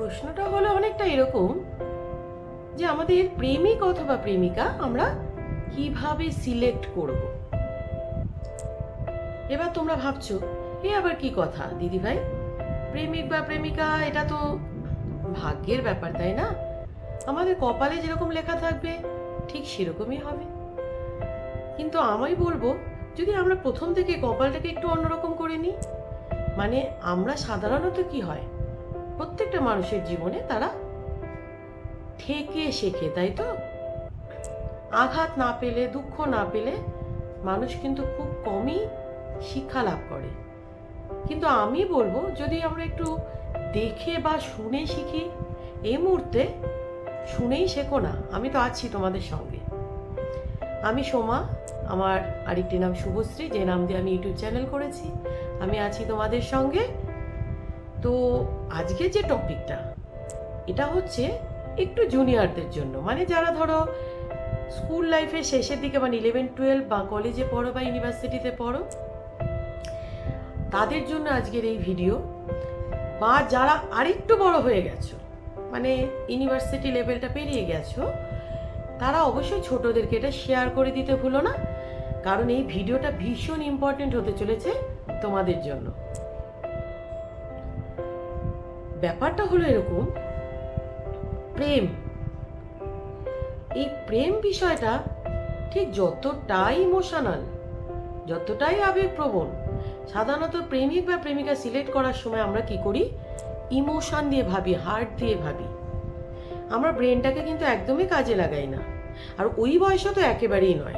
প্রশ্নটা হলো অনেকটা এরকম যে আমাদের প্রেমিক অথবা প্রেমিকা আমরা কীভাবে সিলেক্ট করব? এবার তোমরা ভাবছ, এ আবার কি কথা? দিদি ভাই প্রেমিক বা প্রেমিকা, এটা তো ভাগ্যের ব্যাপার, তাই না? আমাদের কপালে যেরকম লেখা থাকবে, ঠিক সেরকমই হবে। কিন্তু আমি বলব, যদি আমরা প্রথম থেকে কপালটাকে একটু অন্যরকম করে নিই মানে আমরা সাধারণত কি হয় প্রত্যেকটা মানুষের জীবনে তারা থেকে শেখে, তাই তো? আঘাত না পেলে, দুঃখ না পেলে মানুষ কিন্তু খুব কমই শিক্ষা লাভ করে। কিন্তু আমি বলব, যদি আমরা একটু দেখে বা শুনে শিখি, এই মুহূর্তে শুনেই শেখো না, আমি তো আছি তোমাদের সঙ্গে। আমি সোমা, আমার আরেকটি নাম শুভশ্রী, যে নাম দিয়ে আমি ইউটিউব চ্যানেল করেছি। আমি আছি তোমাদের সঙ্গে তো আজকে যে টপিকটা, এটা হচ্ছে একটু জুনিয়রদের জন্য। মানে যারা ধরো স্কুল লাইফের শেষের দিকে মানে ইলেভেন টুয়েলভ বা কলেজে পড়ো বা ইউনিভার্সিটিতে পড়ো, তাদের জন্য আজকের এই ভিডিও বা যারা আরেকটু বড় হয়ে গেছো মানে ইউনিভার্সিটি লেভেলটা পেরিয়ে গেছো, তারা অবশ্যই ছোটদেরকে এটা শেয়ার করে দিতে ভুলো না। কারণ এই ভিডিওটা ভীষণ ইম্পর্টেন্ট হতে চলেছে তোমাদের জন্য। ব্যাপারটা হলো এরকম। প্রেম। এই প্রেম বিষয়টা ঠিক যতটাই ইমোশনাল যতটাই আবেগপ্রবণ, সাধারণত প্রেমিক বা প্রেমিকা সিলেক্ট করার সময় আমরা কি করি? ইমোশন দিয়ে ভাবি হার্ট দিয়ে ভাবি। আমরা ব্রেনটাকে কিন্তু একদমই কাজে লাগাই না। আর ওই বয়সে তো একেবারেই নয়।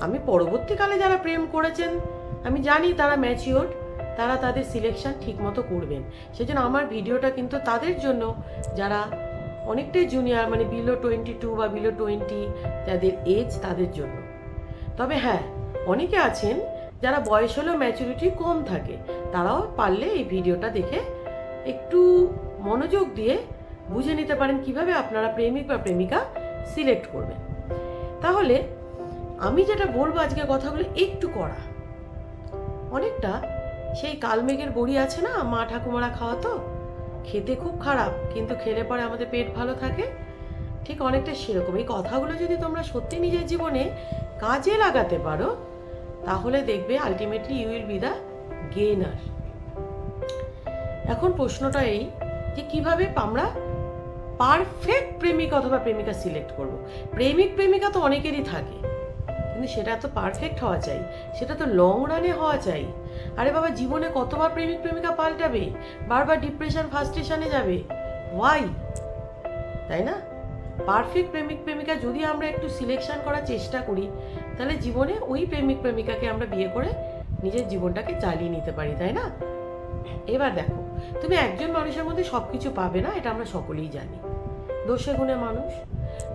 আমি পরবর্তীকালে যারা প্রেম করেছেন, আমি জানি তারা ম্যাচিওর তারা তাদের সিলেকশন ঠিকমতো করবেন। সেজন্য আমার ভিডিওটা কিন্তু তাদের জন্য যারা অনেকটাই জুনিয়র মানে বিলো টোয়েন্টি টু বা বিলো টোয়েন্টি যাদের এজ তাদের জন্য। তবে হ্যাঁ অনেকে আছেন যারা বয়স হলেও ম্যাচুরিটি কম থাকে, তারাও পারলে এই ভিডিওটা দেখে একটু মনোযোগ দিয়ে বুঝে নিতে পারেন কীভাবে আপনারা প্রেমিক বা প্রেমিকা সিলেক্ট করবেন। তাহলে আমি যেটা বলব আজকে কথাগুলো একটু করা অনেকটা সেই কালমেঘের বড়ি আছে না, মা ঠাকুমারা খাওয়া তো খেতে খুব খারাপ, কিন্তু খেলে পরে আমাদের পেট ভালো থাকে। ঠিক অনেকটা সেরকম। এই কথাগুলো যদি তোমরা সত্যি নিজের জীবনে কাজে লাগাতে পারো, তাহলে দেখবে ultimately you will be the gainer এখন প্রশ্নটা এই যে কীভাবে আমরা পারফেক্ট প্রেমিক অথবা প্রেমিকা সিলেক্ট করব? প্রেমিক, প্রেমিকা তো অনেকেরই থাকে। কিন্তু সেটা তো পারফেক্ট হওয়া চাই, সেটা তো লং রানে হওয়া চাই। আরে বাবা, জীবনে কতবার প্রেমিক প্রেমিকা পাল্টাবে? বারবার ডিপ্রেশন ফার্স্টেশনে যাবে। ওয়াই তাই না? পারফেক্ট প্রেমিক প্রেমিকা যদি আমরা একটু সিলেকশন করার চেষ্টা করি, তাহলে জীবনে ওই প্রেমিক প্রেমিকাকে আমরা বিয়ে করে নিজের জীবনটাকে চালিয়ে নিতে পারি, তাই না? এবার দেখো, তুমি একজন মানুষের মধ্যে সব কিছু পাবে না, এটা আমরা সকলেই জানি। দোষে গুণে মানুষ।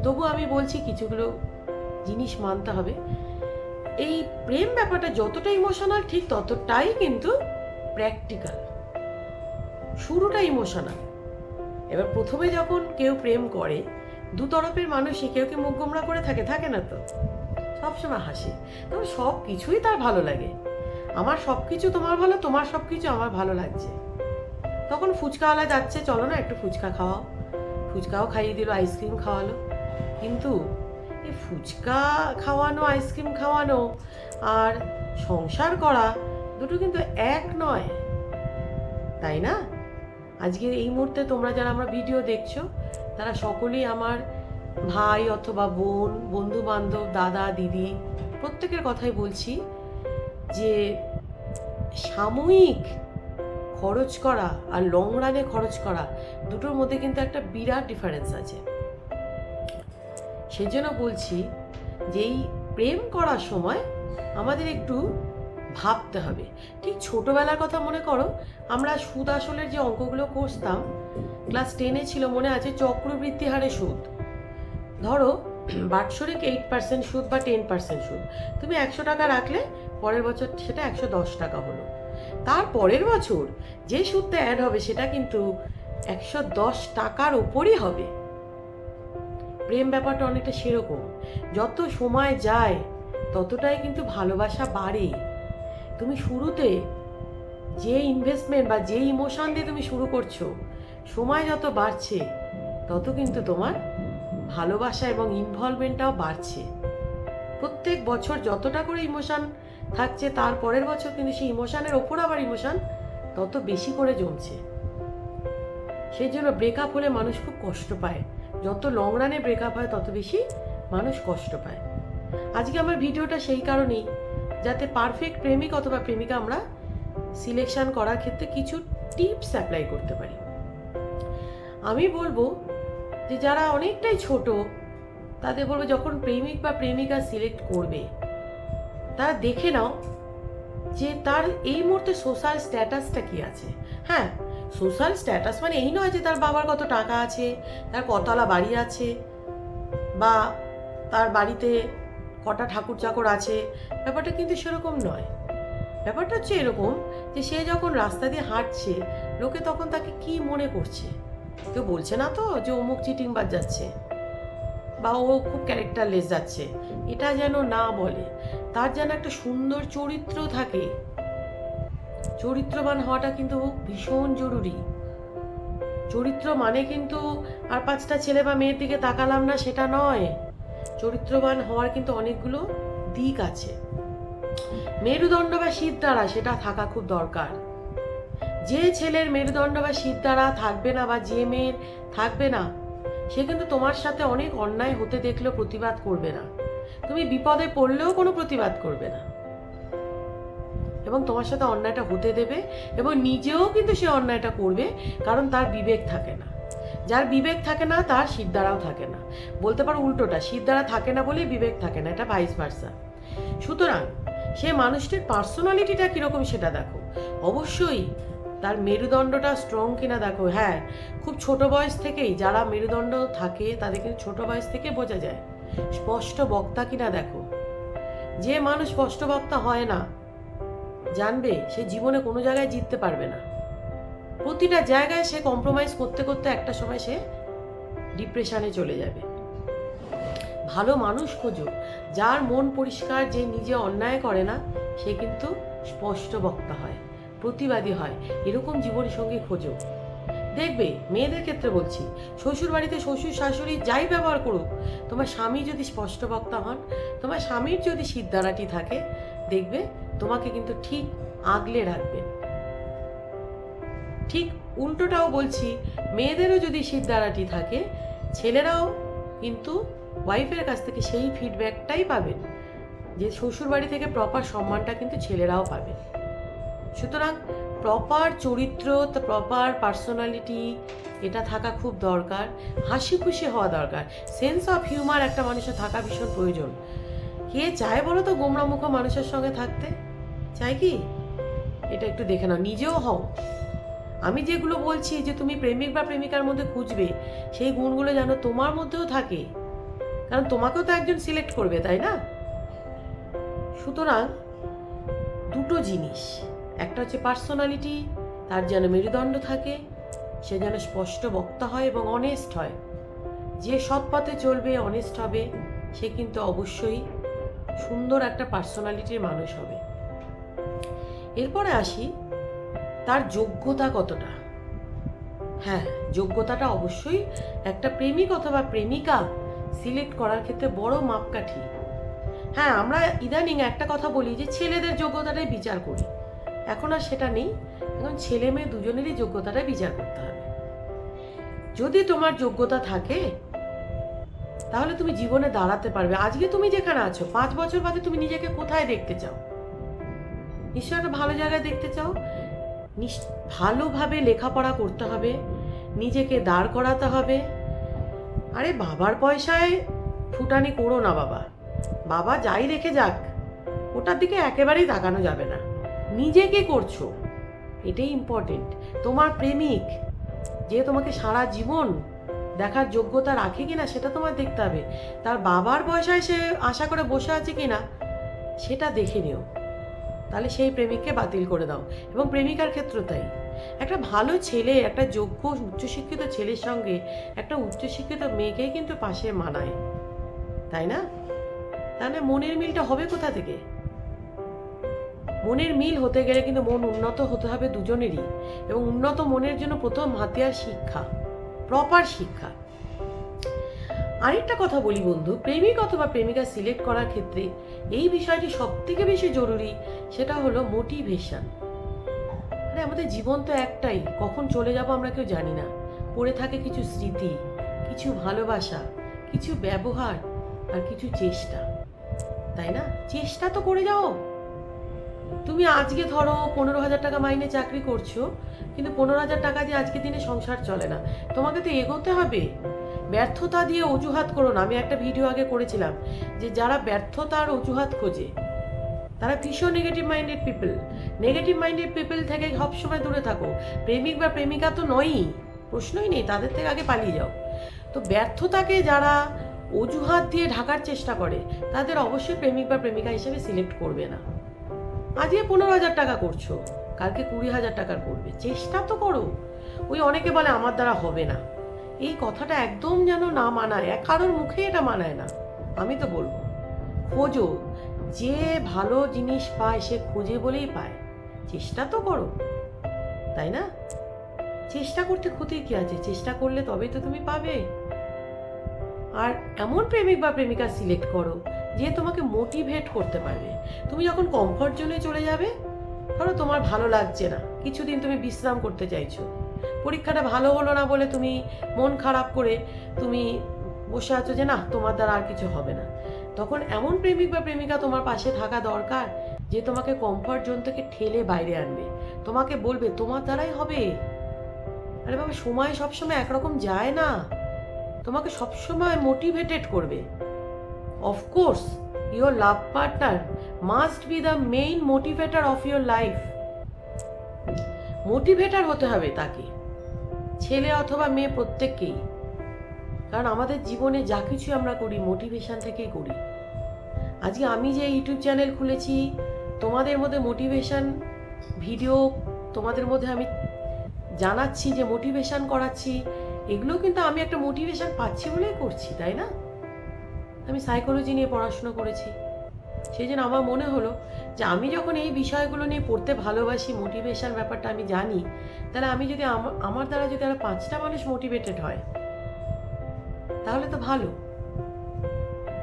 তবু আমি বলছি কিছুগুলো জিনিস মানতে হবে। এই প্রেম ব্যাপারটা যতটা ইমোশনাল ঠিক ততটাই কিন্তু প্র্যাকটিক্যাল শুরুটা ইমোশনাল এবার প্রথমে যখন কেউ প্রেম করে, দু তরফের মানুষই কেউ কি মুখ গোমরা করে থাকে থাকে না তো? সবসময় হাসে। তবে সব কিছুই তার ভালো লাগে। আমার সব কিছু তোমার ভালো, তোমার সব কিছু আমার ভালো লাগছে। তখন ফুচকাওয়ালা যাচ্ছে, চলো না একটু ফুচকা খাওয়াও। ফুচকাও খাইয়ে দিল আইসক্রিম খাওয়ালো। কিন্তু এই ফুচকা খাওয়ানো, আইসক্রিম খাওয়ানো আর সংসার করা দুটো কিন্তু এক নয়। তাই না? আজকের এই মুহূর্তে তোমরা যারা আমার ভিডিও দেখছ, তারা সকলেই আমার ভাই অথবা বোন বন্ধু বান্ধব দাদা, দিদি, প্রত্যেকের কথাই বলছি যে সাময়িক খরচ করা আর লং রানে খরচ করা দুটোর মধ্যে কিন্তু একটা বিরাট ডিফারেন্স আছে। সেই জন্য বলছি যে এই প্রেম করার সময় আমাদের একটু ভাবতে হবে। ঠিক ছোটোবেলার কথা মনে করো, আমরা সুদ আসলের যে অঙ্কগুলো করতাম ক্লাস টেনে ছিল মনে আছে চক্রবৃদ্ধি হারে সুদ। ধরো, বাৎসরিক এইট পার্সেন্ট সুদ বা টেন পার্সেন্ট সুদ। তুমি একশো টাকা রাখলে, পরের বছর সেটা একশো দশ টাকা হলো। তার পরের বছর যে সুদটা অ্যাড হবে, সেটা কিন্তু একশো দশ টাকার ওপরই হবে। প্রেম ব্যাপারটা অনেকটা সেরকম। যত সময় যায়, ততটাই কিন্তু ভালোবাসা বাড়ে। তুমি শুরুতে যে ইনভেস্টমেন্ট বা যে ইমোশন দিয়ে তুমি শুরু করছ, সময় যত বাড়ছে, তত কিন্তু তোমার ভালোবাসা এবং ইনভলভমেন্টটাও বাড়ছে। প্রত্যেক বছর যতটা করে ইমোশান থাকছে, তার পরের বছর কিন্তু সেই ইমোশানের ওপর আবার ইমোশান তত বেশি করে জমছে। সেই জন্য ব্রেকআপ হলে মানুষ খুব কষ্ট পায়। যত লং রানে ব্রেকআপ হয়, তত বেশি মানুষ কষ্ট পায়। আজকে আমার ভিডিওটা সেই কারণেই, যাতে পারফেক্ট প্রেমিক অথবা প্রেমিকা আমরা সিলেকশন করার ক্ষেত্রে কিছু টিপস অ্যাপ্লাই করতে পারি। আমি বলব যে, যারা অনেকটাই ছোট, তাদের বলব যখন প্রেমিক বা প্রেমিকা সিলেক্ট করবে, তারা দেখে নাও যে, তার এই মুহূর্তে সোশ্যাল স্ট্যাটাসটা কি আছে। হ্যাঁ সোশ্যাল স্ট্যাটাস মানে এই নয় যে তার বাবার কত টাকা আছে, তার কতলা বাড়ি আছে, বা তার বাড়িতে কটা ঠাকুর চাকর আছে, ব্যাপারটা কিন্তু সেরকম নয়। ব্যাপারটা হচ্ছে এরকম যে সে যখন রাস্তা দিয়ে হাঁটছে, লোকে তখন তাকে কি মনে করছে? কেউ বলছে না তো যে অমুক চিটিংবাজ যাচ্ছে, বা ও খুব ক্যারেক্টারলেস যাচ্ছে। এটা যেন না বলে। তার যেন একটা সুন্দর চরিত্র থাকে চরিত্রবান হওয়াটা কিন্তু ভীষণ জরুরি। চরিত্র মানে কিন্তু আর পাঁচটা ছেলে বা মেয়ের দিকে তাকালাম না, সেটা নয়। চরিত্রবান হওয়ার কিন্তু অনেকগুলো দিক আছে। মেরুদণ্ড বা শীত দ্বারা সেটা থাকা খুব দরকার। যে ছেলের মেরুদণ্ড বা শীত দ্বারা থাকবে না বা যে মেয়ের থাকবে না, সে কিন্তু তোমার সাথে অনেক অন্যায় হতে দেখলেও প্রতিবাদ করবে না। তুমি বিপদে পড়লেও কোনো প্রতিবাদ করবে না। এবং তোমার সাথে অন্যায়টা হতে দেবে এবং নিজেও কিন্তু সে অন্যায়টা করবে, কারণ তার বিবেক থাকে না। যার বিবেক থাকে না, তার সিদ্ধারাও থাকে না। বলতে পারো উল্টোটা, সিদ্ধারা থাকে না বলেই বিবেক থাকে না, এটা ভাইস ভার্সা সুতরাং সে মানুষটির পার্সোনালিটিটা কীরকম সেটা দেখো। অবশ্যই তার মেরুদণ্ডটা স্ট্রং কিনা দেখো হ্যাঁ খুব ছোট বয়স থেকেই যারা মেরুদণ্ড থাকে, তাদের কিন্তু ছোট বয়স থেকে বোঝা যায়। স্পষ্ট বক্তা কিনা দেখো। যে মানুষ স্পষ্ট বক্তা হয় না জানবে সে জীবনে কোনো জায়গায় জিততে পারবে না। প্রতিটা জায়গায় সে কম্প্রোমাইজ করতে করতে একটা সময় সে ডিপ্রেশনে চলে যাবে। ভালো মানুষ খোঁজো, যার মন পরিষ্কার, যে নিজে অন্যায় করে না, সে কিন্তু স্পষ্ট বক্তা হয়, প্রতিবাদী হয়, এরকম জীবনী সঙ্গী খোঁজো। দেখবে, মেয়েদের ক্ষেত্রে বলছি শ্বশুর বাড়িতে শ্বশুর শাশুড়ি যাই ব্যবহার করুক, তোমার স্বামী যদি স্পষ্ট বক্তা হন, তোমার স্বামীর যদি সিদ্ধারাটি থাকে, দেখবে তোমাকে কিন্তু ঠিক আগলে রাখবেন ঠিক উল্টোটাও বলছি, মেয়েদেরও যদি সিদ্ধারাটি থাকে, ছেলেরাও কিন্তু ওয়াইফের কাছ থেকে সেই ফিডব্যাকটাই পাবেন যে শ্বশুর বাড়ি থেকে প্রপার সম্মানটা কিন্তু ছেলেরাও পাবে। সুতরাং প্রপার চরিত্র প্রপার পার্সোনালিটি এটা থাকা খুব দরকার। হাসি খুশি হওয়া দরকার। সেন্স অফ হিউমার একটা মানুষের থাকা ভীষণ প্রয়োজন। কে চায় বলো তো গোমরামুখ মানুষের সঙ্গে থাকতে? চাই কি? এটা একটু দেখে নাও, নিজেও হও। আমি যেগুলো বলছি যে তুমি প্রেমিক বা প্রেমিকার মধ্যে খুঁজবে, সেই গুণগুলো যেন তোমার মধ্যেও থাকে। কারণ তোমাকেও তো একজন সিলেক্ট করবে, তাই না? সুতরাং দুটো জিনিস, একটা হচ্ছে পার্সোনালিটি, তার যেন মেরুদণ্ড থাকে, সে যেন স্পষ্ট বক্তা হয় এবং অনেস্ট হয়। যে সৎ পথে চলবে অনেস্ট হবে, সে কিন্তু অবশ্যই সুন্দর একটা পার্সোনালিটির মানুষ হবে। এরপরে আসি, তার যোগ্যতা কতটা? হ্যাঁ যোগ্যতাটা অবশ্যই একটা প্রেমিক অথবা প্রেমিকা সিলেক্ট করার ক্ষেত্রে বড় মাপকাঠি। হ্যাঁ আমরা ইদানিং একটা কথা বলি যে, ছেলেদের যোগ্যতাটাই বিচার করি। এখন আর সেটা নেই, এখন ছেলে মেয়ে দুজনেরই যোগ্যতাটাই বিচার করতে হবে। যদি তোমার যোগ্যতা থাকে তাহলে তুমি জীবনে দাঁড়াতে পারবে। আজকে তুমি যেখানে আছো, পাঁচ বছর বাদে তুমি নিজেকে কোথায় দেখতে চাও? নিশ্চয় একটা ভালো জায়গায় দেখতে চাও? ভালোভাবে লেখাপড়া করতে হবে, নিজেকে দাঁড় করাতে হবে। আরে বাবার পয়সায় ফুটানি করো না বাবা। বাবা যাই রেখে যাক, ওটার দিকে একেবারেই তাকানো যাবে না। নিজেকে করছ? এটাই ইম্পর্টেন্ট তোমার প্রেমিক, যে তোমাকে সারা জীবন দেখার যোগ্যতা রাখে কিনা সেটা তোমার দেখতে হবে। তার বাবার পয়সায় সে আশা করে বসে আছে কিনা, সেটা দেখে নিও। তাহলে সেই প্রেমিককে বাতিল করে দাও। এবং প্রেমিকার ক্ষেত্রে তাই। একটা ভালো ছেলে, একটা যোগ্য উচ্চশিক্ষিত ছেলের সঙ্গে একটা উচ্চশিক্ষিত মেয়েকেই কিন্তু পাশে মানায়। তাই না? তাহলে মনের মিলটা হবে কোথা থেকে? মনের মিল হতে গেলে কিন্তু মন উন্নত হতে হবে দুজনেরই। এবং উন্নত মনের জন্য প্রথম হাতিয়ার শিক্ষা। প্রপার শিক্ষা। আরেকটা কথা বলি বন্ধু, প্রেমিক অথবা প্রেমিকা সিলেক্ট করার ক্ষেত্রে এই বিষয়টি সব থেকে বেশি জরুরি, সেটা হলো মোটিভেশন আরে আমাদের জীবন তো একটাই, কখন চলে যাব আমরা কেউ জানি না। পড়ে থাকে কিছু স্মৃতি, কিছু ভালোবাসা, কিছু ব্যবহার আর কিছু চেষ্টা। তাই না? চেষ্টা তো করে যাও। তুমি আজকে ধরো পনেরো হাজার টাকা মাইনে চাকরি করছ, কিন্তু পনেরো হাজার টাকা দিয়ে আজকে দিনে সংসার চলে না। তোমাকে তো এগোতে হবে। ব্যর্থতা দিয়ে অজুহাত করো না। আমি একটা ভিডিও আগে করেছিলাম যে যারা ব্যর্থতার অজুহাত খোঁজে, তারা ভীষণ negative minded people negative minded people থেকে সবসময় দূরে থাকো। প্রেমিক বা প্রেমিকা তো নয়ই, প্রশ্নই নেই, তাদের থেকে আগে পালিয়ে যাও। তো ব্যর্থতাকে যারা অজুহাত দিয়ে ঢাকার চেষ্টা করে, তাদের অবশ্যই প্রেমিক বা প্রেমিকা হিসেবে সিলেক্ট করবে না। আজকে পনেরো হাজার টাকা করছ, কালকে কুড়ি হাজার টাকার করবে। চেষ্টা তো করো। ওই অনেকে বলে, আমার দ্বারা হবে না। এই কথাটা একদম যেন না মানায় কারোর মুখে এটা মানায় না। আমি তো বলব, খোঁজো। যে ভালো জিনিস পায়, সে খোঁজে বলেই পায়। চেষ্টা তো করো, তাই না? চেষ্টা করতে ক্ষতি কি আছে? চেষ্টা করলে তবেই তো তুমি পাবে। আর এমন প্রেমিক বা প্রেমিকা সিলেক্ট করো যে তোমাকে মোটিভেট করতে পারবে। তুমি যখন কমফর্ট জোনে চলে যাবে, ধরো তোমার ভালো লাগছে না, কিছুদিন তুমি বিশ্রাম করতে চাইছো। পরীক্ষাটা ভালো হলো না বলে তুমি মন খারাপ করে তুমি বসে আছো যে, না, তোমার দ্বারা আর কিছু হবে না। তখন এমন প্রেমিক বা প্রেমিকা তোমার পাশে থাকা দরকার, যে তোমাকে কমফর্ট জোন থেকে ঠেলে বাইরে আনবে। তোমাকে বলবে, তোমার দ্বারাই হবে। আরে বাবা, সময় সবসময় একরকম যায় না। তোমাকে সবসময় মোটিভেটেড করবে। Of course your love partner must be the main motivator of your life motivator হতে হবে তাকে, ছেলে অথবা মেয়ে প্রত্যেককেই। কারণ আমাদের জীবনে যা কিছু আমরা করি মোটিভেশন থেকেই করি। আজকে আমি যে ইউটিউব চ্যানেল খুলেছি, তোমাদের মধ্যে মোটিভেশন ভিডিও তোমাদের মধ্যে আমি জানাচ্ছি যে মোটিভেশন করাচ্ছি, এগুলো কিন্তু আমি একটা মোটিভেশন পাচ্ছি বলেই করছি, তাই না? আমি সাইকোলজি নিয়ে পড়াশোনা করেছি। সেই জন্য আমার মনে হলো যে আমি যখন এই বিষয়গুলো নিয়ে পড়তে ভালোবাসি মোটিভেশন ব্যাপারটা আমি জানি, তাহলে আমি যদি আমা- আমার দ্বারা যদি আরও পাঁচটা মানুষ মোটিভেটেড হয়, তাহলে তো ভালো।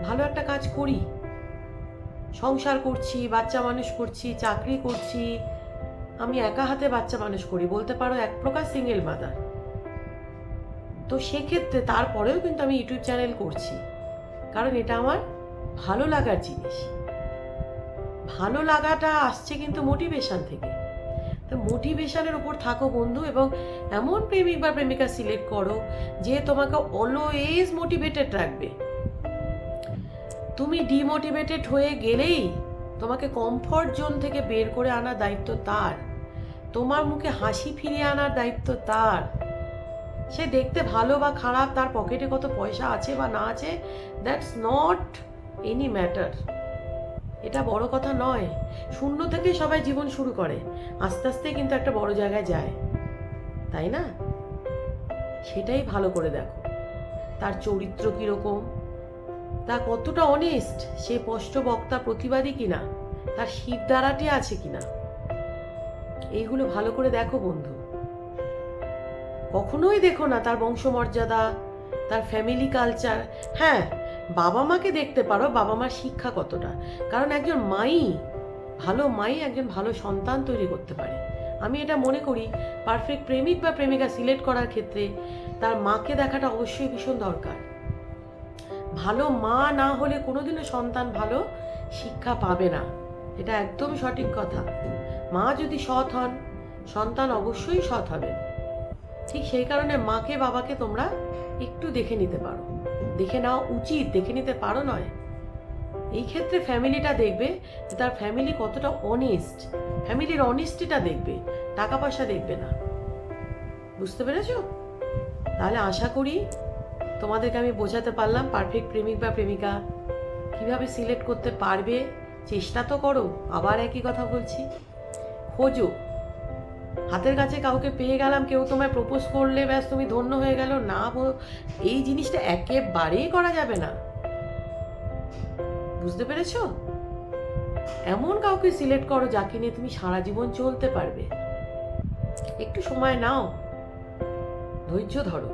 ভালো একটা কাজ করি। সংসার করছি, বাচ্চা মানুষ করছি, চাকরি করছি, আমি একা হাতে বাচ্চা মানুষ করি, বলতে পারো এক প্রকার সিঙ্গেল মাদার তো সেক্ষেত্রে তারপরেও কিন্তু আমি ইউটিউব চ্যানেল করছি। কারণ এটা আমার ভালো লাগার জিনিস। ভালো লাগাটা আসছে কিন্তু মোটিভেশান থেকে। তো মোটিভেশানের উপর থাকো বন্ধু এবং এমন প্রেমিক বা প্রেমিকা সিলেক্ট করো যে তোমাকে অলওয়েজ মোটিভেটেড রাখবে। তুমি ডিমোটিভেটেড হয়ে গেলেই তোমাকে কমফর্ট জোন থেকে বের করে আনার দায়িত্ব তার। তোমার মুখে হাসি ফিরিয়ে আনার দায়িত্ব তার। সে দেখতে ভালো বা খারাপ, তার পকেটে কত পয়সা আছে বা না আছে দ্যাটস নট এনি ম্যাটার এটা বড় কথা নয়। শূন্য থেকেই সবাই জীবন শুরু করে। আস্তে আস্তে কিন্তু একটা বড় জায়গায় যায়। তাই না? সেটাই ভালো করে দেখো। তার চরিত্র কীরকম? তা কতটা অনেস্ট সে স্পষ্ট বক্তা প্রতিবাদী কিনা? তার শিরদাঁড়াটি আছে কিনা? এইগুলো ভালো করে দেখো বন্ধু। কখনোই দেখো না তার বংশমর্যাদা, তার ফ্যামিলি কালচার হ্যাঁ বাবা মাকে দেখতে পারো, বাবা মার শিক্ষা কতটা। কারণ একজন মাই, ভালো মাই একজন ভালো সন্তান তৈরি করতে পারে। আমি এটা মনে করি পারফেক্ট প্রেমিক বা প্রেমিকা সিলেক্ট করার ক্ষেত্রে তার মাকে দেখাটা অবশ্যই ভীষণ দরকার। ভালো মা না হলে কোনোদিনও সন্তান ভালো শিক্ষা পাবে না। এটা একদম সঠিক কথা। মা যদি সৎ হন, সন্তান অবশ্যই সৎ হবে ঠিক সেই কারণে মাকে, বাবাকে তোমরা একটু দেখে নিতে পারো। দেখে নেওয়া উচিত, দেখে নিতে পারো নয়। এই ক্ষেত্রে ফ্যামিলিটা দেখবে যে তার ফ্যামিলি কতটা অনেস্ট ফ্যামিলির অনেস্টিটা দেখবে টাকা পয়সা দেখবে না। বুঝতে পেরেছ? তাহলে আশা করি তোমাদেরকে আমি বোঝাতে পারলাম পারফেক্ট প্রেমিক বা প্রেমিকা কীভাবে সিলেক্ট করতে পারবে। চেষ্টা তো করো, আবার একই কথা বলছি। খোঁজো। হাতের কাছে কাউকে পেয়ে গেলাম, কেউ তোমায় প্রপোজ করলে ব্যাস তুমি ধন্য হয়ে গেল। না এই জিনিসটা একেবারেই করা যাবে না। বুঝতে পেরেছ? এমন কাউকে সিলেক্ট করো যাকে নিয়ে তুমি সারা জীবন চলতে পারবে। একটু সময় নাও। ধৈর্য ধরো।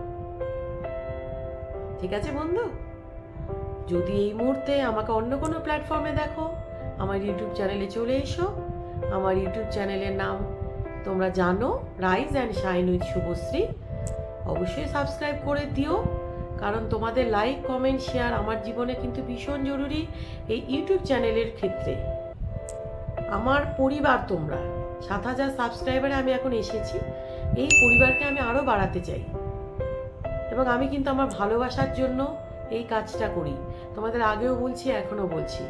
ঠিক আছে বন্ধু? যদি এই মুহূর্তে আমাকে অন্য কোনো প্ল্যাটফর্মে দেখো, আমার ইউটিউব চ্যানেলে চলে এসো। আমার ইউটিউব চ্যানেলের নাম তোমরা জানো rise and shine with Shubhashree. অবশ্যই সাবস্ক্রাইব করে দিও, কারণ তোমাদের লাইক কমেন্ট শেয়ার আমার জীবনে কিন্তু ভীষণ জরুরি এই ইউটিউব চ্যানেলের ক্ষেত্রে। আমার পরিবার তোমরা, সাত হাজার সাবস্ক্রাইবারে আমি এখন এসেছি, এই পরিবারকে আমি আরও বাড়াতে চাই। এবং আমি কিন্তু আমার ভালোবাসার জন্য এই কাজটা করি। তোমাদের আগেও বলছি, এখনও বলছি।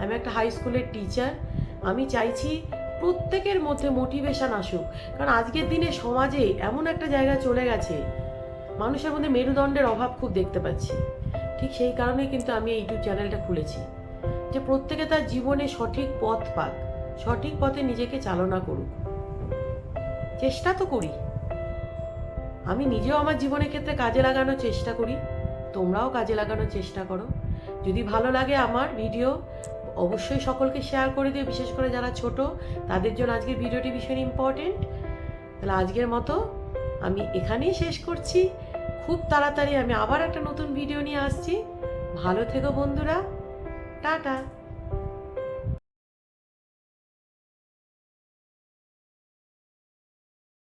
আমি একটা হাই স্কুলের টিচার আমি চাইছি প্রত্যেকের মধ্যে মোটিভেশন আসুক। কারণ আজকের দিনে সমাজে এমন একটা জায়গা চলে গেছে, মানুষের মধ্যে মেরুদণ্ডের অভাব খুব দেখতে পাচ্ছি। ঠিক সেই কারণেই কিন্তু আমি এই ইউটিউব চ্যানেলটা খুলেছি, যে প্রত্যেকে তার জীবনে সঠিক পথ পাক, সঠিক পথে নিজেকে চালনা করুক। চেষ্টা তো করি। আমি নিজেও আমার জীবনের ক্ষেত্রে কাজে লাগানোর চেষ্টা করি, তোমরাও কাজে লাগানোর চেষ্টা করো। যদি ভালো লাগে আমার ভিডিও অবশ্যই সকলকে শেয়ার করে দিও, বিশেষ করে যারা ছোট, তাদের জন্য আজকের ভিডিওটি ভীষণ ইম্পর্টেন্ট তাহলে আজকের মতো আমি এখানেই শেষ করছি। খুব তাড়াতাড়ি আমি আবার একটা নতুন ভিডিও নিয়ে আসছি। ভালো থেকো বন্ধুরা। টাটা।